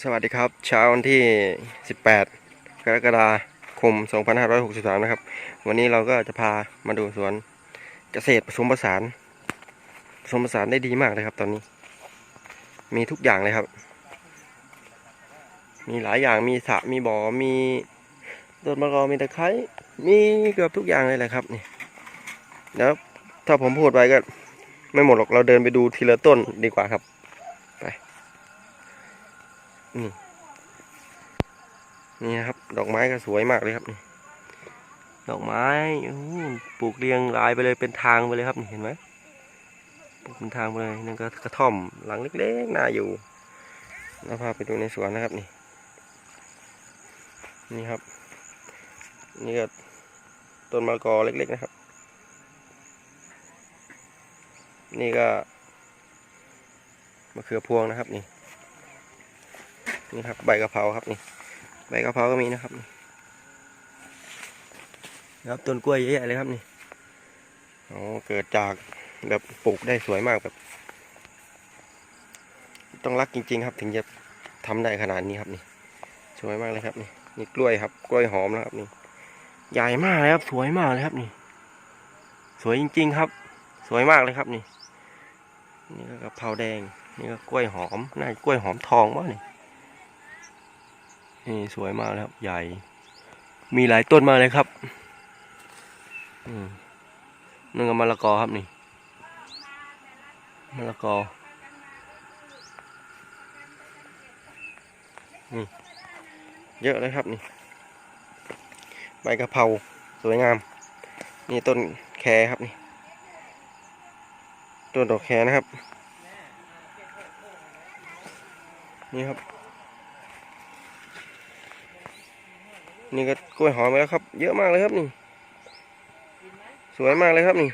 สวัสดีครับ เช้าวันที่ 18 กรกฎาคม 2563 นะครับ วันนี้เราก็จะพามาดูสวนเกษตรผสมผสาน ผสมผสานได้ดีมากเลยครับ ตอนนี้ มีทุกอย่างเลยครับ มีหลายอย่างมีสระมีบ่อมีต้นมะกอกมีตะไคร้มีเกือบทุกอย่างเลยแหละครับนี่แล้วถ้าผมพูดไปก็ไม่หมดหรอกเราเดินไปดูทีละต้นดีกว่าครับ นี่นี่นะครับ ดอกไม้ก็สวยมากเลยครับนี่ดอกไม้ปลูกเรียงรายไปเลยเป็นทางไปเลยครับนี่เห็นไหมปลูกเป็นทางไปเลยนั่นก็กระท่อมหลังเล็กๆน่าอยู่เราพาไปดูในสวนนะครับนี่ นี่ครับ นี่ก็ต้นมะละกอเล็กๆนะครับ นี่ก็มะเขือพวงนะครับนี่ นี่ครับใบกะเพราครับนี่ใบกะเพราก็มีนะครับนี่ครับต้นกล้วยเยอะแยะเลยครับนี่อ๋อเกิดจากแบบปลูกได้สวยมากแบบ ต้องรักจริง ๆ ครับ ถึงจะทำได้ขนาดนี้ครับนี่สวยมากเลยครับนี่นี่กล้วยครับ กล้วยหอมนะครับนี่ใหญ่มากเลยครับสวยมากเลยครับนี่ สวยจริง ๆ ครับ สวยมากเลยครับนี่ นี่ก็กะเพราแดง นี่ก็กล้วยหอมน่ากล้วยหอมทองมั้งนี่ นี่สวยมากเลยครับ ใหญ่ มีหลายต้นมากเลยครับนึ่งกับมะละกอครับนี่มะละกอนี่เยอะเลยครับนี่ ใบกะเพราสวยงาม นี่ต้นแคครับนี่ ต้นดอกแคนะครับ นี่ครับ นี่ก็กล้วยหอมไปแล้วครับ เยอะมากเลยครับนี่ สวยมากเลยครับนี่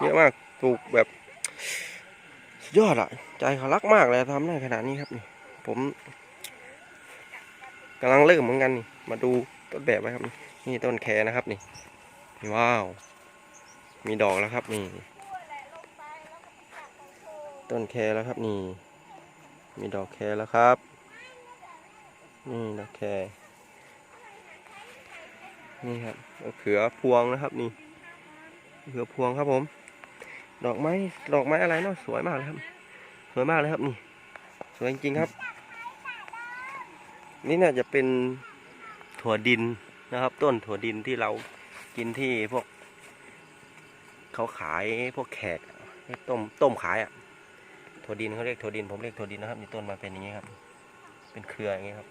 เยอะมากปลูกแบบยอดอะใจเขารักมากเลยทำได้ขนาดนี้ครับนี่ ผมกำลังเริ่มเหมือนกันนี่ มาดูต้นแบบไว้ครับนี่ต้นแคนะครับนี่นี่ว้าว มีดอกแล้วครับนี่ต้นแคแล้วครับนี่ มีดอกแคแล้วครับ นี่ดอกแค นี่ครับเขือพวงนะครับนี่เขือพวงครับผม ดอกไม้ดอกไม้อะไรเนาะสวยมากเลยครับ สวยมากเลยครับนี่ สวยจริงๆครับ นี่น่าจะเป็นถั่วดินนะครับ ต้นถั่วดินที่เรากินที่พวกเขาขายพวกแขกต้มต้มขายอะถั่วดินเขาเรียกถั่วดินผมเรียกถั่วดินนะครับนี่ต้นมาเป็นอย่างนี้ครับ เป็นเครืออย่างนี้ครับ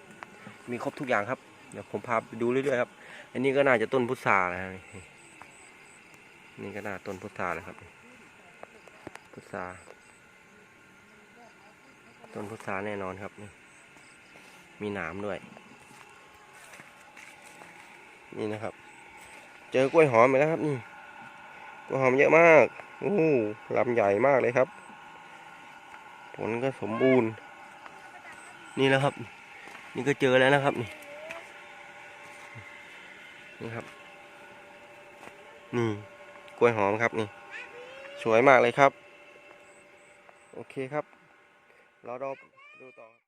มีครบทุกอย่างครับ เดี๋ยวผมพาไปดูเรื่อยๆครับ อันนี้ก็น่าจะต้นพุทรานะครับนี่ก็น่าต้นพุทราเลยครับ พุทราต้นพุทราแน่นอนครับนี่มีหนามด้วย นี่นะครับ เจอกล้วยหอมไปแล้วครับนี่กล้วยหอมเยอะมากโอ้ลำใหญ่มากเลยครับ ผลก็สมบูรณ์ นี่แล้วครับ นี่ก็เจอแล้วนะครับนี่ นี่ครับ นี่กล้วยหอมครับนี่ สวยมากเลยครับ โอเคครับ เราดูต่อ